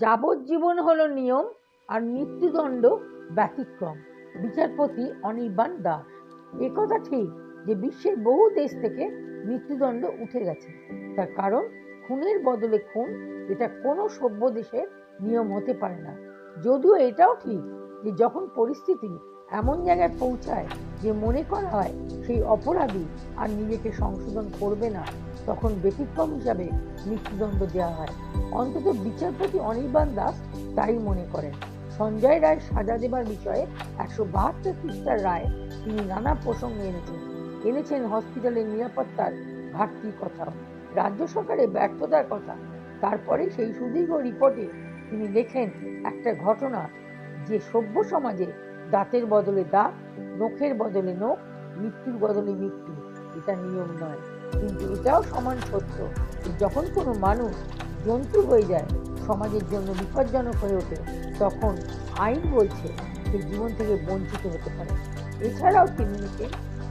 যাবজ্জীবন হল নিয়ম আর মৃত্যুদণ্ড ব্যতিক্রম। বিচারপতি অনির্বাণ দাস। একথা ঠিক যে বিশ্বের বহু দেশ থেকে মৃত্যুদণ্ড উঠে গেছে। তার কারণ খুনের বদলে খুন, এটা কোনো সভ্য দেশের নিয়ম হতে পারে না। যদিও এটাও ঠিক যে যখন পরিস্থিতি এমন জায়গায় পৌঁছায় যে মনে করা হয় সেই অপরাধী আর নিজেকে সংশোধন করবে না। তখন ব্যতিক্রম হিসাবে মৃত্যুদণ্ড দেওয়া হয়। অন্তত বিচারপতি অনির্বাণ দাস তাই মনে করেন। সঞ্জয় রায় সাজা দেবার বিষয়ে একশো বাহাত্তর পৃষ্ঠার রায় তিনি নানা প্রসঙ্গে এনেছেন। এনেছেন হসপিটালের নিরাপত্তার ঘাটতির কথা রাজ্য সরকারের ব্যর্থতার কথা। তারপরে সেই সুদীর্ঘ রিপোর্টে তিনি লেখেন একটা ঘটনা যে সভ্য সমাজে দাঁতের বদলে দাঁত, নখের বদলে নখ, মৃত্যুর বদলে মৃত্যু। এটা নিয়ম নয়। কিন্তু এটাও সমান সত্য যখন কোনো মানুষ জন্তু হয়ে যায়, সমাজের জন্য বিপজ্জনক হয়ে ওঠে, তখন আইন বলছে সে জীবন থেকে বঞ্চিত হতে পারে। এছাড়াও তিনি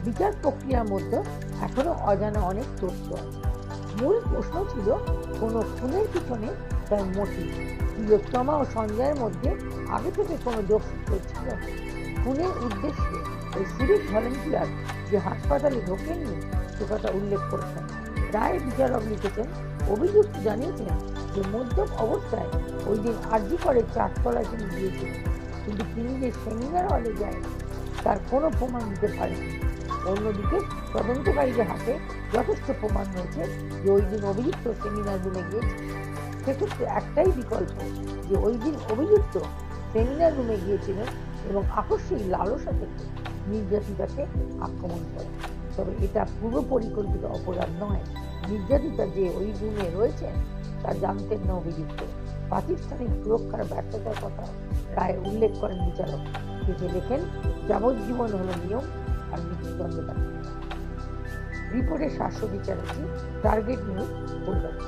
বিচার প্রক্রিয়ার মধ্যে এখনও অজানা অনেক তথ্য আছে। মূল প্রশ্ন ছিল, কোনো খুনের পিছনে তার মোটিভ তিলোত্তমা ও সঞ্জয়ের মধ্যে আগে থেকে কোনো যোগসূত্র ছিল খুনের উদ্দেশ্যে ওই সিভিক ভলেন্টিয়ার যে হাসপাতালে ঢোকেননি সে কথা উল্লেখ করেছেন। রায় বিচারক লিখেছেন, অভিযুক্ত জানিয়েছেন যে মদ্যপ অবস্থায় ওই দিন আর্জি করে চারতলায় তিনি গিয়েছিলেন কিন্তু তিনি যে সেমিনার হলে যায়, তার কোনো প্রমাণ দিতে পারেনি অন্যদিকে তদন্তকারীদের হাতে যথেষ্ট প্রমাণ রয়েছে যে ওই দিন অভিযুক্ত সেমিনার রুমে গিয়েছে সেক্ষেত্রে একটাই বিকল্প যে ওই দিন অভিযুক্ত সেমিনার রুমে গিয়েছিলেন এবং আকস্মিক লালসা থেকে নির্যাতিতাকে আক্রমণ করে তবে এটা পূর্ব পরিকল্পিত অপরাধ নয়। নির্যাতিতা যে ওই রুমে রয়েছেন, তা জানতেন না অভিযুক্ত। প্রাতিষ্ঠানিক সুরক্ষার ব্যর্থতার কথা রায় উল্লেখ করেন বিচারক। শেষে লেখেন, যাবজ্জীবন হল নিয়ম আর মৃত্যুদণ্ড রিপোর্টের শাশ্বতী চ্যাটার্জি টার্গেট নিউজ কলকাতা।